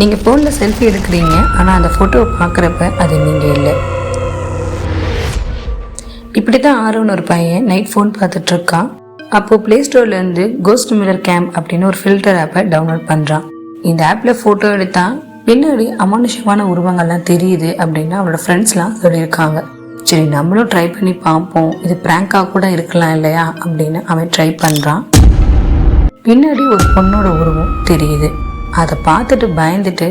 நீங்கள் ஃபோனில் செல்ஃபி எடுக்கிறீங்க ஆனால் அந்த ஃபோட்டோவை பார்க்குறப்ப அது நீங்கள் இல்லை. இப்படி தான் ஆரோன்னு ஒரு பையன் நைட் ஃபோன் பார்த்துட்ருக்கான். அப்போது ப்ளே ஸ்டோர்லேருந்து கோஸ்ட் மிரர் கேம் அப்படின்னு ஒரு ஃபில்டர் ஆப்பை டவுன்லோட் பண்ணுறான் இந்த ஆப்பில் ஃபோட்டோ எடுத்தால் பின்னாடி அமானுஷமான உருவங்கள்லாம் தெரியுது அப்படின்னு அவனோட ஃப்ரெண்ட்ஸ்லாம் சொல்லியிருக்காங்க. சரி நம்மளும் ட்ரை பண்ணி பார்ப்போம். இது ப்ராங்காக கூட இருக்கலாம் இல்லையா அப்படின்னு அவன் ட்ரை பண்ணுறான் பின்னாடி ஒரு பொண்ணோட உருவம் தெரியுது. அதை பார்த்துட்டு பயந்துட்டு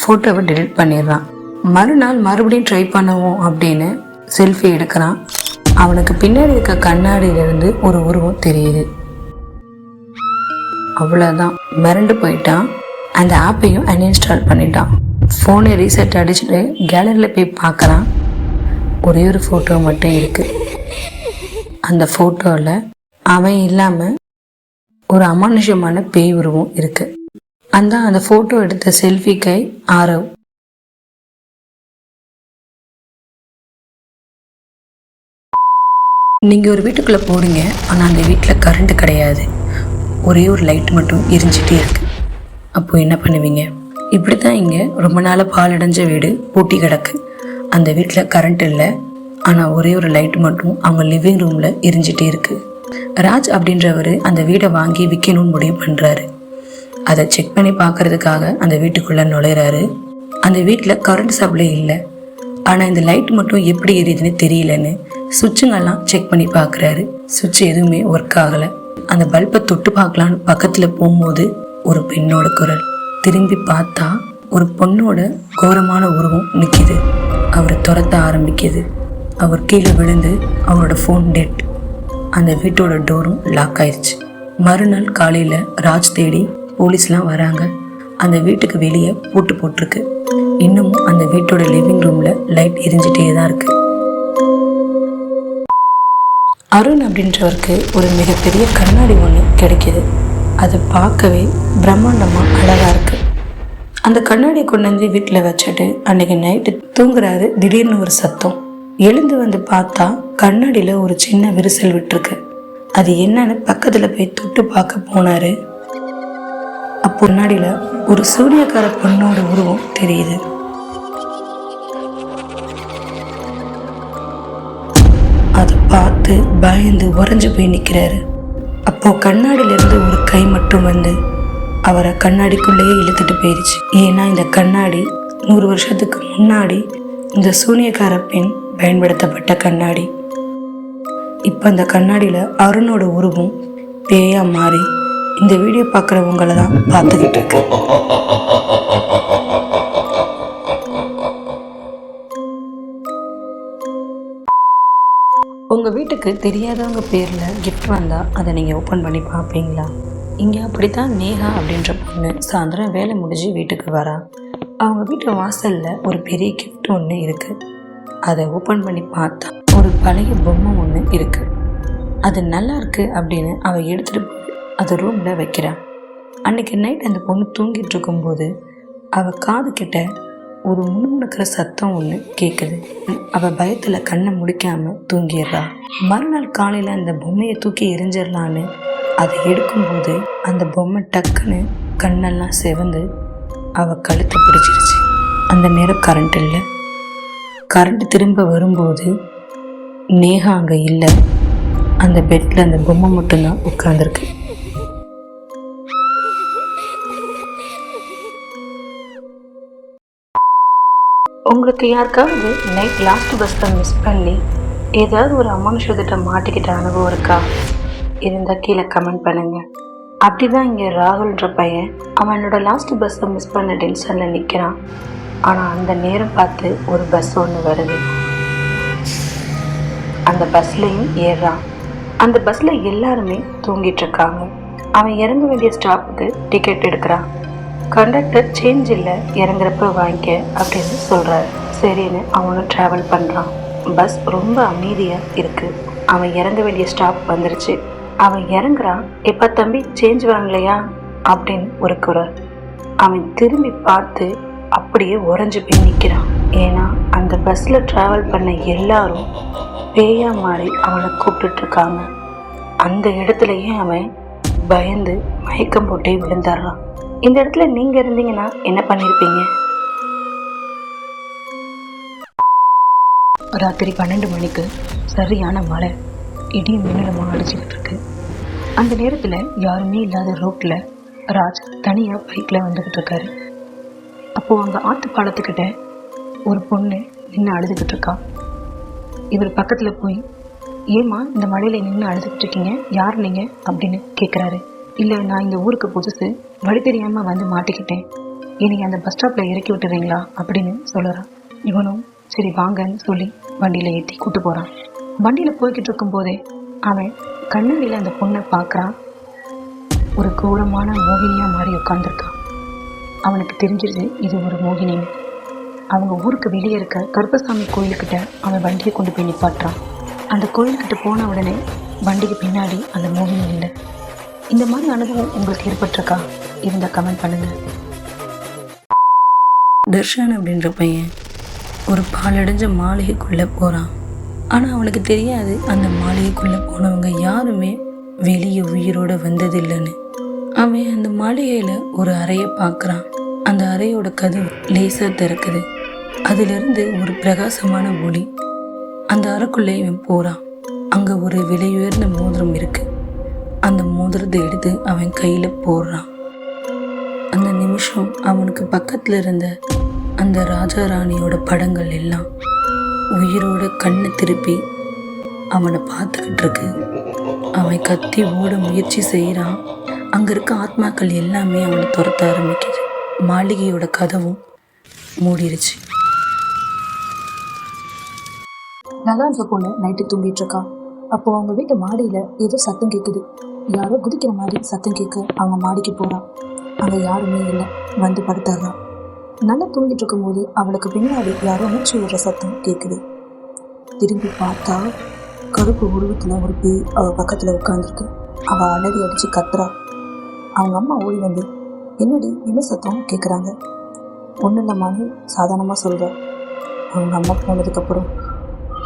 ஃபோட்டோவை டெலிட் பண்ணிடுறான். மறுநாள் மறுபடியும் ட்ரை பண்ணுவோம் அப்படின்னு செல்ஃபி எடுக்கிறான். அவனுக்கு பின்னாடி இருக்க கண்ணாடியிலிருந்து ஒரு உருவம் தெரியுது. அவ்வளோதான் மிரண்டு போயிட்டான். அந்த ஆப்பையும் அன்இன்ஸ்டால் பண்ணிட்டான். ஃபோனை ரீசெட் அடிச்சுட்டு கேலரியில் போய் பார்க்குறான். ஒரே ஒரு ஃபோட்டோ மட்டும் இருக்குது அந்த ஃபோட்டோவில் அவன் இல்லாமல் ஒரு அமானுஷமான பேய் உருவம் இருக்குது அந்த அந்த ஃபோட்டோ எடுத்த செல்ஃபி கை ஆரவ். நீங்கள் ஒரு வீட்டுக்குள்ளே போடுங்க ஆனால் அந்த வீட்டில் கரண்ட் கிடையாது. ஒரே ஒரு லைட் மட்டும் எரிஞ்சிட்டே இருக்கு. அப்போ என்ன பண்ணுவீங்க? இப்படி தான் இங்கே ரொம்ப நாளாக பாலடைஞ்ச வீடு பூட்டி கிடக்கு. அந்த வீட்டில் கரண்ட் இல்லை ஆனால் ஒரே ஒரு லைட் மட்டும் அவங்க லிவிங் ரூமில் எரிஞ்சிட்டே இருக்கு. ராஜ் அப்படின்றவர் அந்த வீடை வாங்கி விற்கணும்னு முடிவு பண்ணுறாரு அதை செக் பண்ணி பார்க்கறதுக்காக அந்த வீட்டுக்குள்ளே நுழையிறாரு. அந்த வீட்டில் கரண்ட் சப்ளை இல்லை. ஆனால் இந்த லைட் மட்டும் எப்படி எரியுதுன்னு தெரியலன்னு சுவிட்சுங்கெல்லாம் செக் பண்ணி பார்க்குறாரு. சுவிட்ச் எதுவுமே ஒர்க் ஆகலை. அந்த பல்பை தொட்டு பார்க்கலான்னு பக்கத்தில் போகும்போது ஒரு பெண்ணோட குரல். திரும்பி பார்த்தா ஒரு பொண்ணோட கோரமான உருவம் நிற்கிது அவரை துரத்த ஆரம்பிக்குது. அவர் கீழே விழுந்து அவரோட ஃபோன் டெட் அந்த வீட்டோட டோரும் லாக் ஆயிடுச்சு மறுநாள் காலையில் ராஜ் தேடி போலீஸ்லாம் வராங்க. அந்த வீட்டுக்கு வெளியே பூட்டு போட்டிருக்கு. இன்னமும் அந்த வீட்டோட லிவிங் ரூமில் லைட் எரிஞ்சிட்டே தான் இருக்கு. அருண் அப்படின்றவருக்கு ஒரு மிகப்பெரிய கண்ணாடி ஒன்று கிடைக்கிது. அது பார்க்கவே பிரம்மாண்டமாக அழகாக இருக்குது அந்த கண்ணாடி கொண்டு வந்து வீட்டில் வச்சுட்டு அன்னைக்கு நைட்டு தூங்குறாரு. திடீர்னு ஒரு சத்தம். எழுந்து வந்து பார்த்தா கண்ணாடியில் ஒரு சின்ன விரிசல் விட்டுருக்கு. அது என்னன்னு பக்கத்தில் போய் தொட்டு பார்க்க போனார் அப்போ முன்னாடியில் ஒரு சூனியக்கார பொண்ணோட உருவம் தெரியுது. அதை பார்த்து பயந்து உறைஞ்சு போய் நிற்கிறாரு அப்போ கண்ணாடியிலிருந்து ஒரு கை மட்டும் வந்து அவரை கண்ணாடிக்குள்ளேயே இழுத்துட்டு போயிடுச்சு ஏன்னா இந்த கண்ணாடி நூறு வருஷத்துக்கு முன்னாடி இந்த சூனியக்கார பெண் பயன்படுத்தப்பட்ட கண்ணாடி. இப்போ அந்த கண்ணாடியில் அருணோட உருவம் பேயாக மாறி இந்த வீடியோ பார்க்குறவங்கள தான் பார்த்துக்கிட்டு இருக்கேன். உங்கள் வீட்டுக்கு தெரியாதவங்க பேரில் கிஃப்ட் வந்தால் அதை நீங்கள் ஓப்பன் பண்ணி பார்ப்பீங்களா? இங்கே அப்படித்தான் நேஹா அப்படின்ற பொண்ணு சாயந்தரம் வேலை முடிஞ்சு வீட்டுக்கு வரா. அவங்க வீட்டு வாசலில் ஒரு பெரிய கிஃப்ட் ஒன்று இருக்குது அதை ஓப்பன் பண்ணி பார்த்தா ஒரு பழைய பொம்மை ஒன்று இருக்குது அது நல்லா இருக்குது அப்படின்னு அவள் எடுத்துகிட்டு அதை ரூமில் வைக்கிறான் அன்றைக்கி நைட் அந்த பொண்ணு தூங்கிட்டு இருக்கும்போது அவள் காது கிட்ட ஒரு முணுமுணுக்கிற சத்தம் ஒன்று கேட்குது அவள் பயத்தில் கண்ணை முடிக்காமல் தூங்கிடுறா. மறுநாள் காலையில் அந்த பொம்மையை தூக்கி எரிஞ்சிடலான்னு அதை எடுக்கும்போது அந்த பொம்மை டக்குன்னு கண்ணெல்லாம் செவந்து அவள் கழுத்தை பிடிச்சிருச்சு. அந்த நேரம் கரண்ட் இல்லை. கரண்ட் திரும்ப வரும்போது நேகா அங்கே இல்லை. அந்த பெட்டில் அந்த பொம்மை மட்டும்தான் உட்காந்துருக்கு உங்களுக்கு யாருக்காவது நைட் லாஸ்ட் பஸ்ஸை மிஸ் பண்ணி ஏதாவது ஒரு அமானுஷத்திட்ட மாட்டிக்கிட்ட அனுபவம் இருக்கா? இருந்தால் கீழே கமெண்ட் பண்ணுங்க. அப்படிதான் இங்கே ராகுல்ன்ற பையன் அவனோட லாஸ்ட் பஸ்ஸை மிஸ் பண்ண டென்ஷனில் நிற்கிறான் ஆனால் அந்த நேரம் பார்த்து ஒரு பஸ் ஒன்று வருது. அந்த பஸ்லையும் ஏறுறான். அந்த பஸ்ஸில் எல்லாருமே தூங்கிட்டு இருக்காங்க. அவன் இறங்க வேண்டிய ஸ்டாப்புக்கு டிக்கெட் எடுக்கிறான். கண்டக்டர் சேஞ்ச் இல்லை இறங்குறப்ப வாங்கிக்க அப்படின்னு சொல்கிறாரு சரின்னு அவனும் ட்ராவல் பண்ணுறான் பஸ் ரொம்ப அமைதியாக இருக்குது அவன் இறங்க வேண்டிய ஸ்டாப் வந்துருச்சு. அவன் இறங்குறான். எப்போ தம்பி சேஞ்ச் வாங்கலையா? அப்படின்னு ஒரு குரல். அவன் திரும்பி பார்த்து அப்படியே உறைஞ்சு போய் நிற்கிறான் ஏன்னா அந்த பஸ்ஸில் ட்ராவல் பண்ண எல்லாரும் பேயா மாறி அவனை கூப்பிட்டுட்ருக்காங்க அந்த இடத்துலயே அவன் பயந்து மயக்கம் போட்டே விழுந்துடுறான். இந்த இடத்துல நீங்கள் இருந்தீங்கன்னா என்ன பண்ணியிருப்பீங்க ராத்திரி பன்னெண்டு மணிக்கு சரியான மழை. இடி மின்னலமாக அடிச்சுக்கிட்டு இருக்கு அந்த நேரத்தில் யாருமே இல்லாத ரோட்டில் ராஜ் தனியாக பைக்கில் வந்துக்கிட்டு இருக்காரு. அப்போது அங்கே ஆற்று பாலத்துக்கிட்ட ஒரு பொண்ணு நின்று அழுதுகிட்டு இருக்கா. இவர் பக்கத்தில் போய் ஏம்மா இந்த மழையில் நின்று அழுதுகிட்டு இருக்கீங்க? யார் நீங்கள் அப்படின்னு கேட்குறாரு இல்லை நான் இந்த ஊருக்கு புதுசு வழி தெரியாமல் வந்து மாட்டிக்கிட்டேன். என்னை அந்த பஸ் ஸ்டாப்பில் இறக்கி விட்டுறீங்களா? அப்படின்னு சொல்லுறான் இவனும் சரி வாங்கன்னு சொல்லி வண்டியில் ஏற்றி கூட்டு போகிறான் வண்டியில் போய்கிட்டு இருக்கும்போதே அவன் கண்ணாடியில் அந்த பொண்ணை பார்க்குறான் ஒரு கோரமான மோகினியாக மாறி உட்காந்துருக்கான் அவனுக்கு தெரிஞ்சிருது இது ஒரு மோகினின்னு. அவங்க ஊருக்கு வெளியே இருக்க கருப்பசாமி கோயிலுக்கிட்ட அவன் வண்டியை கொண்டு போய் நிப்பாட்டுறான். அந்த கோயில்கிட்ட போன உடனே வண்டிக்கு பின்னாடி அந்த மோகினி இல்லை இந்த மாதிரி அனுபவம் உங்களுக்கு ஏற்பட்டிருக்கா? இருந்தால் கமெண்ட் பண்ணுங்கள் தர்ஷன் அப்படின்ற பையன் ஒரு பாலடைஞ்ச மாளிகைக்குள்ளே போகிறான் ஆனால் அவனுக்கு தெரியாது அந்த மாளிகைக்குள்ளே போனவங்க யாருமே வெளியே உயிரோட வந்ததில்லைன்னு. அவன் அந்த மாளிகையில் ஒரு அறையை பார்க்குறான் அந்த அறையோட கதவு லேசாக திறக்குது. அதிலிருந்து ஒரு பிரகாசமான ஒளி. அந்த அறைக்குள்ளே இவன் போகிறான் அங்கே ஒரு விலையுயர்ந்த மோதிரம் இருக்கு. அந்த மோதிரத்தை எடுத்து அவன் கையில் போடுறான். அந்த நிமிஷம் அவனுக்கு பக்கத்தில் இருந்த அந்த ராஜா ராணியோட படங்கள் எல்லாம் உயிரோட கண்ணை திருப்பி அவனை பார்த்துக்கிட்டு இருக்கு. அவன் கத்தி ஓட முயற்சி செய்கிறான் அங்கே இருக்க ஆத்மாக்கள் எல்லாமே அவனை துரத்த ஆரம்பிக்குது. மாளிகையோட கதவும் மூடிருச்சு. இருக்க பொண்ணு நைட்டு தூங்கிட்டு இருக்கா. அப்போ அவங்க வீட்டு மாடியில ஏதோ சத்தம் கேட்குது யாரோ குதிக்கிற மாதிரி சத்தம் கேட்க அவங்க மாடிக்கு போகிறான் அங்கே யாருமே இல்லை. வந்து படுத்துறா. நல்லா தூங்கிட்டு இருக்கும்போது அவளுக்கு பின்னாடி யாரோ மூச்சு விடுற சத்தம் கேட்குது திரும்பி பார்த்தா கருப்பு உருவத்தில் ஒரு பேய் அவள் பக்கத்தில் உட்காந்துருக்கு அவள் அலறி அடித்து கத்துறா. அவங்க அம்மா ஓடி வந்து என்னடி என்ன சத்தம்? கேட்குறாங்க ஒன்றும் இல்லைம்மான்னு சாதாரணமாக சொல்கிறா அவங்க அம்மா போனதுக்கப்புறம்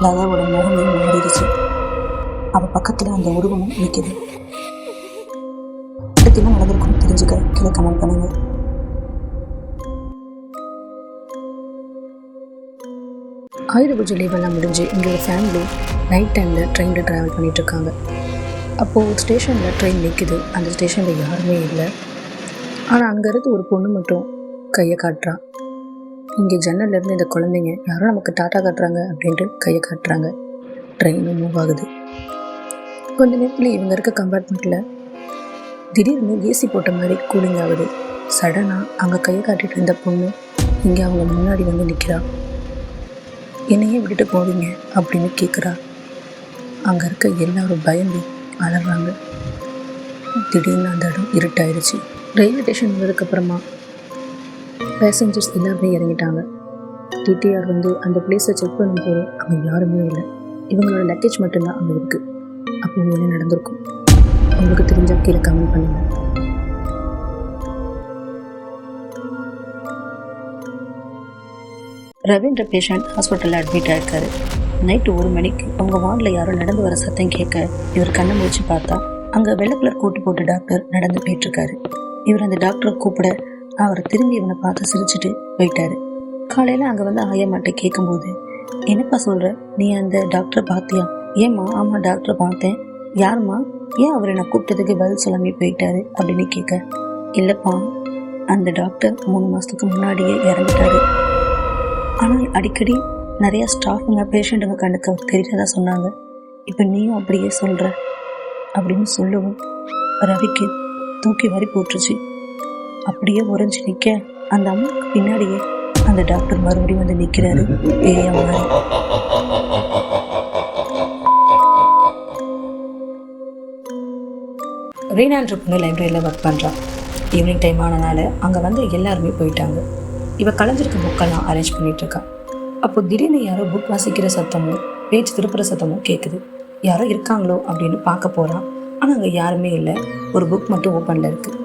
லதாவோட முகமே மாறிடுச்சு. அவள் பக்கத்தில் அந்த உருவமும் நிற்கிது அடுத்து என்ன தெரிஞ்சுக்க கீழே கமெண்ட் பண்ணுங்க. ஆயுத பூஜை லீவெல்லாம் முடிஞ்சு இங்கே ஒரு ஃபேமிலி நைட் டைமில் ட்ரெயினில் ட்ராவல் பண்ணிகிட்ருக்காங்க அப்போது ஸ்டேஷனில் ட்ரெயின் நிற்கிது அந்த ஸ்டேஷனில் யாருமே இல்லை. ஆனால் அங்கேருந்து ஒரு பொண்ணு மட்டும் கையை காட்டுறான் இங்கே ஜன்னல்லேருந்து இந்த குழந்தைங்க யாரோ நமக்கு டாட்டா காட்டுறாங்க அப்படின்ட்டு கையை காட்டுறாங்க. ட்ரெயினும் மூவ் ஆகுது. கொஞ்ச நேரத்தில் இவங்க இருக்க கம்பார்ட்மெண்ட்டில் திடீர்னு ஏசி போட்ட மாதிரி கூலிங் ஆகுது. சடனாக அங்கே கையை காட்டிட்டு இருந்த பொண்ணு இங்கே அவங்க முன்னாடி வந்து நிற்கிறா என்னையே விட்டுட்டு போவீங்க? அப்படின்னு கேட்குறா அங்கே இருக்க எல்லாரும் பயந்து அலறாங்க. திடீர்னு அந்த இடம் இருட்டாயிருச்சு. ரயில்வே ஸ்டேஷன் வந்ததுக்கப்புறமா பேசஞ்சர்ஸ் எல்லாருமே இறங்கிட்டாங்க. டிடிஆர் வந்து அந்த பிளேஸை செக் பண்ணும்போது அங்கே யாருமே இல்லை. இவங்களோட லக்கேஜ் மட்டும்தான் அங்கே இருக்குது அப்போ என்ன நடந்திருக்கும்? உங்களுக்கு தெரிஞ்சால் கீழே கமெண்ட் பண்ணுங்கள் ரவீந்திர பேஷண்ட் ஹாஸ்பிட்டலில் அட்மிட் ஆயிருக்காரு. நைட்டு ஒரு மணிக்கு அவங்க வார்டில் யாரோ நடந்து வர சத்தம் கேட்க இவர் கண்ணை முடிச்சு பார்த்தா அங்கே வெள்ளை கலர் போட்டு டாக்டர் நடந்து போயிட்டுருக்காரு. இவர் அந்த டாக்டரை கூப்பிட அவர் திரும்பி இவனை பார்த்து சிரிச்சுட்டு போயிட்டாரு. காலையில் அங்கே வந்து ஆயம்மாட்ட கேட்கும்போது என்னப்பா சொல்கிற நீ அந்த டாக்டரை பார்த்தியா ஏம்மா ஆமாம் டாக்டரை பார்த்தேன். யாரும்மா? ஏன் அவரை நான் கூப்பிட்டதுக்கு பதில் சொல்லாமல் போயிட்டாரு அப்படின்னு கேட்க இல்லைப்பா அந்த டாக்டர் மூணு மாதத்துக்கு முன்னாடியே இறந்துட்டாரு. ஆனால் அடிக்கடி நிறையா ஸ்டாஃபுங்க பேஷண்ட்டுங்க கண்ணுக்கு அவர் தெரியாதா சொன்னாங்க. இப்போ நீயும் அப்படியே சொல்கிற அப்படின்னு சொல்லவும் ரவிக்கு தூக்கி வரி போட்டுருச்சு. அப்படியே உறைஞ்சு நிற்க அந்த அம்மாவுக்கு பின்னாடியே அந்த டாக்டர் மறுபடியும் வந்து நிற்கிறாரு பேயா ரீனான்ற பொண்ணு லைப்ரரியில் ஒர்க் பண்ணுறான் ஈவினிங் டைம் ஆனனால அங்கே வந்து எல்லாருமே போயிட்டாங்க. இவள் கலைஞ்சிருக்க புக்கெல்லாம் அரேஞ்ச் பண்ணிகிட்ருக்கான் அப்போது அப்போ திடீர்னு யாரோ புக் வாசிக்கிற சத்தமும் பேச்சு திருப்புற சத்தமும் கேட்குது யாரோ இருக்காங்களோ அப்படின்னு பார்க்க போகிறான் ஆனால் அங்கே யாருமே இல்லை. ஒரு புக் மட்டும் ஓப்பனில் இருக்குது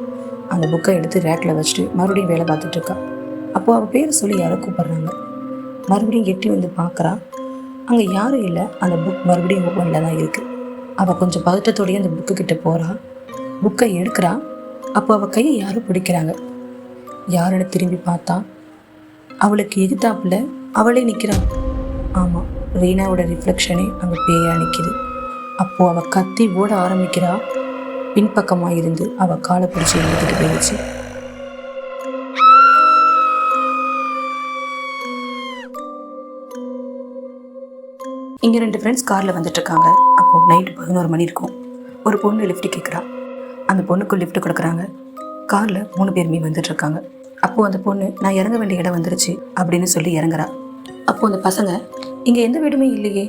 அந்த புக்கை எடுத்து ரேக்கில் வச்சுட்டு மறுபடியும் வேலை பார்த்துட்டு அப்போது அவள் பேர் சொல்லி யாரோ கூப்பிட்றாங்க. மறுபடியும் எட்டி வந்து பார்க்குறா. அங்கே யாரும் இல்லை. அந்த புக் மறுபடியும் ஓப்பனில் தான் இருக்குது அவள் கொஞ்சம் பதட்டத்தோடயே அந்த புக்கு கிட்டே போகிறாள் புக்கை எடுக்கிறா. அப்போ அவள் கையை யாரும் பிடிக்கிறாங்க. யாருன்னு திரும்பி பார்த்தா அவளுக்கு எதிர்த்தாப்புல அவளே நிற்கிறான் ஆமாம் ரீனாவோட ரிஃப்ளெக்ஷனே அங்கே பேயா நிற்கிது அப்போது அவள் கத்தி ஓட ஆரம்பிக்கிறா. பின்பக்கமாக இருந்து அவள் காலை பிடிச்சி எழுதிட்டு போயிடுச்சு. இங்கே ரெண்டு ஃப்ரெண்ட்ஸ் காரில் வந்துட்டு இருக்காங்க. அப்போது நைட்டு பதினோரு மணி இருக்கும். ஒரு பொண்ணு லிஃப்ட் கேட்குறா அந்த பொண்ணுக்கு லிஃப்ட் கொடுக்குறாங்க. காரில் மூணு பேருமே வந்துட்டு இருக்காங்க அப்போது அந்த பொண்ணு நான் இறங்க வேண்டிய இடம் வந்துருச்சு அப்படின்னு சொல்லி இறங்குறா. அப்போது அந்த பசங்க இங்கே எந்த வீடுமே இல்லையே.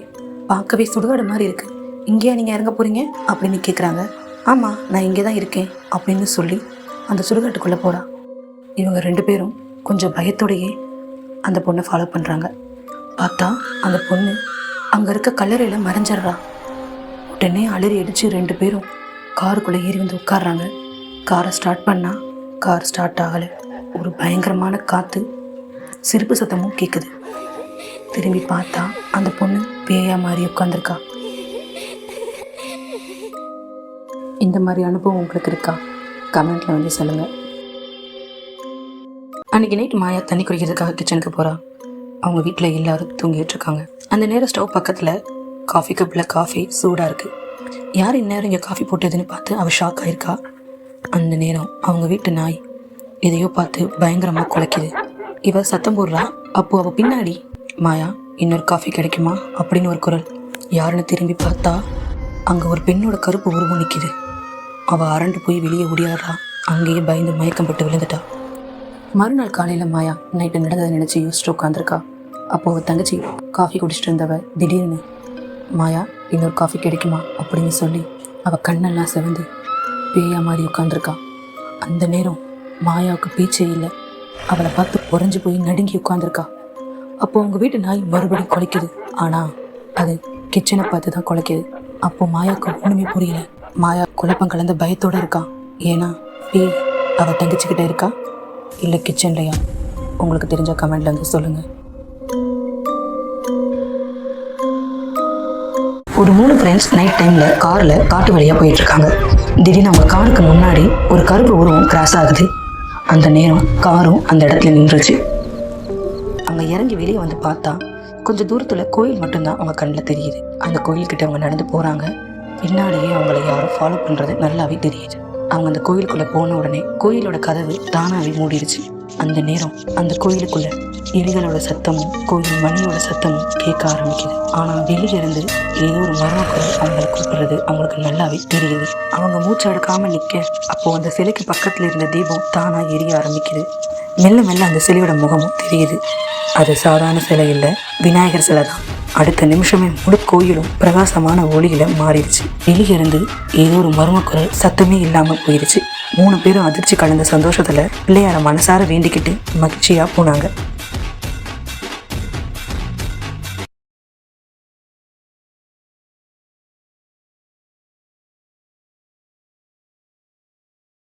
பார்க்கவே சுடுகாடு மாதிரி இருக்குது இங்கேயா நீங்கள் இறங்க போகிறீங்க அப்படின்னு கேட்குறாங்க ஆமாம் நான் இங்கே தான் இருக்கேன் அப்படின்னு சொல்லி அந்த சுடுகாட்டுக்குள்ளே போகிறான் இவங்க ரெண்டு பேரும் கொஞ்சம் பயத்தோடையே அந்த பொண்ணை ஃபாலோ பண்ணுறாங்க பார்த்தா அந்த பொண்ணு அங்கே இருக்க கல்லறையில் மறைஞ்சிடுறா. உடனே அலறி அடித்து ரெண்டு பேரும் காருக்குள்ளே ஏறி வந்து உட்காடுறாங்க காரை ஸ்டார்ட் பண்ணா கார் ஸ்டார்ட் ஆகலை. ஒரு பயங்கரமான காற்று சிரிப்பு சத்தமும் கேட்குது திரும்பி பார்த்தா அந்த பொண்ணு பேயா மாதிரி உட்காந்துருக்கா இந்த மாதிரி அனுபவம் உங்களுக்கு இருக்கா? கமெண்ட்ல வந்து சொல்லுங்க. அன்னைக்கு நைட் மாயா தண்ணி குடிக்கிறதுக்காக கிச்சனுக்கு போறா. அவங்க வீட்டில் எல்லாரும் தூங்கிட்டு இருக்காங்க. அந்த நேரம் ஸ்டவ் பக்கத்தில் காஃபி கப்பில் காஃபி சூடாக இருக்கு. யார் இந்நேரம் இங்கே காஃபி போட்டதுன்னு பார்த்து அவள் ஷாக் ஆயிருக்கா? அந்த நேரம் அவங்க வீட்டு நாய் எதையோ பார்த்து பயங்கரமாக குலைக்குது. இவ சத்தம் போடுறா அப்போ அவள் பின்னாடி. மாயா இன்னொரு காஃபி கிடைக்குமா? அப்படின்னு ஒரு குரல். யாருன்னு திரும்பி பார்த்தா அங்கே ஒரு பெண்ணோட கருப்பு உருவம் நிற்கிது அவள் அரண்டு போய் வெளியே ஓடியாடுறா. அங்கேயே பயந்து மயக்கம் பட்டு விழுந்துட்டா. மறுநாள் காலையில் மாயா நைட்டு நடந்ததை நினச்சி யோசிச்சு உட்காந்துருக்கா அப்போ அவள் தங்கச்சி காஃபி குடிச்சிட்டு இருந்தவ திடீர்னு மாயா இன்னொரு காஃபி கிடைக்குமா அப்படின்னு சொல்லி அவள் கண்ணெல்லாம் செவந்து பேயா மாதிரி உட்காந்துருக்கா அந்த நேரம் மாயாவுக்கு பேச்சே இல்லை. அவளை பார்த்து உறைஞ்சு போய் நடுங்கி உட்காந்துருக்கா அப்போ அவங்க வீட்டு நாய் மறுபடியும் குலைக்குது. ஆனால் அது கிச்சனை பார்த்து தான் குலைக்குது. அப்போ மாயாவுக்கு ஒன்றுமே புரியல. மாயா குழப்பம் கலந்த பயத்தோடு இருக்கான் ஏன்னா பேய் அவள் தங்கச்சிக்கிட்ட இருக்கா? இல்லை கிச்சன்லையா உங்களுக்கு தெரிஞ்ச கமெண்ட்லேருந்து வந்து ஒரு மூணு ஃப்ரெண்ட்ஸ் நைட் டைமில் காரில் காட்டு வழியாக போயிட்டு இருக்காங்க திடீர்னு அவங்க காருக்கு முன்னாடி ஒரு கருப்பு உருவம் கிராஸ் ஆகுது. அந்த நேரம் காரும் அந்த இடத்துல நின்றுச்சு. அவங்க இறங்கி வெளியே வந்து பார்த்தா கொஞ்சம் தூரத்தில் கோயில் மட்டும்தான் அவங்க கண்ணில் தெரியுது. அந்த கோயில்கிட்ட அவங்க நடந்து போகிறாங்க பின்னாடியே அவங்கள யாரும் ஃபாலோ பண்ணுறது நல்லாவே தெரியுது. அவங்க அந்த கோயிலுக்குள்ளே போன உடனே கோயிலோட கதவு தானாகவே மூடிடுச்சு. அந்த நேரம் அந்த கோயிலுக்குள்ள எலிகளோட சத்தமும் கோயில் மணியோட சத்தம் கேட்க ஆரம்பிக்குது. ஆனால் வெளியில இருந்து ஏதோ ஒரு மர்ம குரல் அவங்களை கூப்பிடுறது அவங்களுக்கு நல்லாவே தெரியுது. அவங்க மூச்சு அடக்காம நிற்க அப்போ அந்த சிலைக்கு பக்கத்தில் இருந்த தீபம் தானா எரிய ஆரம்பிக்குது. மெல்ல மெல்ல அந்த சிலையோட முகமும் தெரியுது. அது சாதாரண சிலை இல்லை விநாயகர் சிலை தான். அடுத்த நிமிஷமே முழு கோயிலும் பிரகாசமான ஒளியில மாறிடுச்சு. வெளியே இருந்து ஏதோ ஒரு மர்ம குரல் சத்தமே இல்லாம போயிருச்சு மூணு பேரும் அதிர்ச்சி கலந்த சந்தோஷத்துல பிள்ளையார மனசார வேண்டிக்கிட்டு மகிழ்ச்சியா போனாங்க.